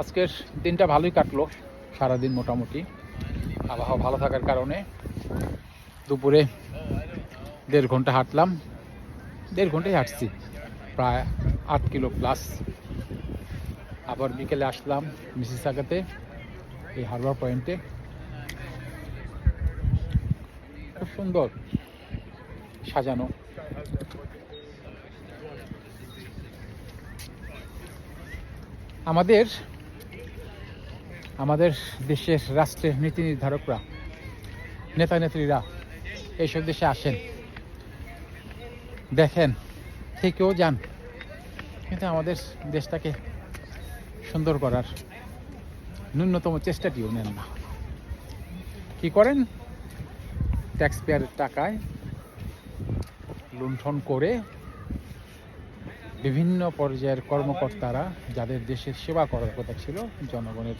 আজকের দিনটা ভালোই কাটলো, সারাদিন মোটামুটি। আবহাওয়া ভালো থাকার কারণে দুপুরে দেড় ঘণ্টা হাঁটলাম, দেড় ঘন্টাই হাঁটছি, প্রায় আট কিলো প্লাস আবার বিকেলে আসলাম মিসিসাগাতে এই হারবার পয়েন্টে খুব সুন্দর সাজানো। আমাদের আমাদের দেশের রাষ্ট্রের নীতি নির্ধারকরা, নেতা নেত্রীরা এইসব দেশে আসেন। দেখেন, থেকেও যান। কিন্তু আমাদের দেশটাকে সুন্দর করার ন্যূনতম চেষ্টাটিও নেন না। কি করেন? ট্যাক্স পেয়ারের টাকায় লুণ্ঠন করে বিভিন্ন পর্যায়ের কর্মকর্তারা, যাদের দেশের সেবা করার কথা ছিল, জনগণের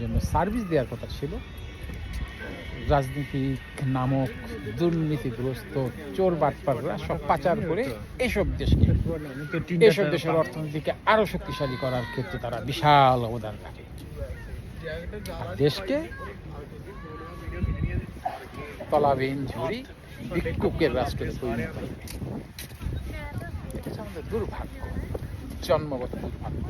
জন্য সার্ভিস দেওয়ার কথা ছিল। রাজনীতি নামক দুর্নীতিগ্রস্ত, চোর বাটপাররা সব পাচার করে এসব দেশকে, এসব দেশের অর্থনীতিকে আরও শক্তিশালী করার ক্ষেত্রে তারা বিশাল অবদান রাখে। দেশকে তলাবিহীন ঝুড়ি, ভিক্ষুকের রাষ্ট্রে পরিণত দুর্ভাগ্য, জন্মগত দুর্ভাগ্য।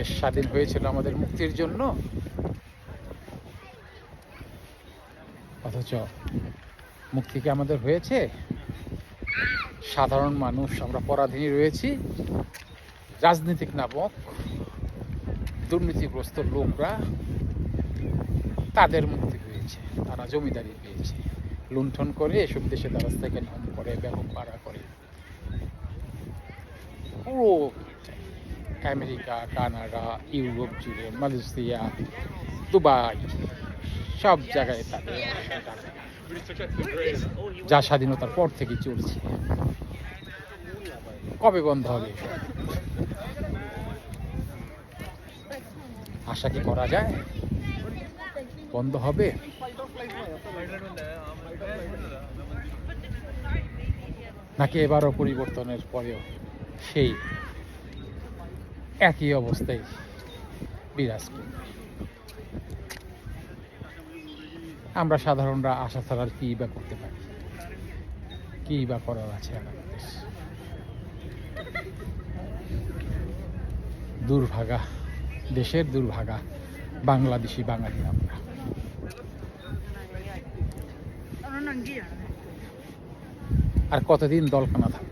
দেশ স্বাধীন হয়েছিল আমাদের মুক্তির জন্য। অথচ মুক্তি কি আমাদের হয়েছে? সাধারণ মানুষ, আমরা পরাধীনী রয়েছি। রাজনীতিক নামক দুর্নীতিগ্রস্ত লোকরা তাদের মুক্তি পেয়েছে তারা জমিদারি পেয়েছে। লুণ্ঠন করে এসব দেশে তারা সেকেন্ড হোম করে ব্যাপক ভাড়া করে। পুরো আমেরিকা কানাডা ইউরোপ জুড়ে মালয়েশিয়া দুবাই সব জায়গায় তাদের যা স্বাধীনতার পর থেকে চলছে। কবে বন্ধ হবে? আশা কি করা যায়? বন্ধ হবে? নাকি এবারও পরিবর্তনের পরেও? সেই একই অবস্থায় বিরাজ করবে আমরা সাধারণরা আশা ছাড়া কি বা করতে পারি? কী বা করার আছে আমাদের? দুর্ভাগা, দেশের দুর্ভাগা, বাংলাদেশি বাঙালি আমরা। আর কতদিন দলখানা থাকবে?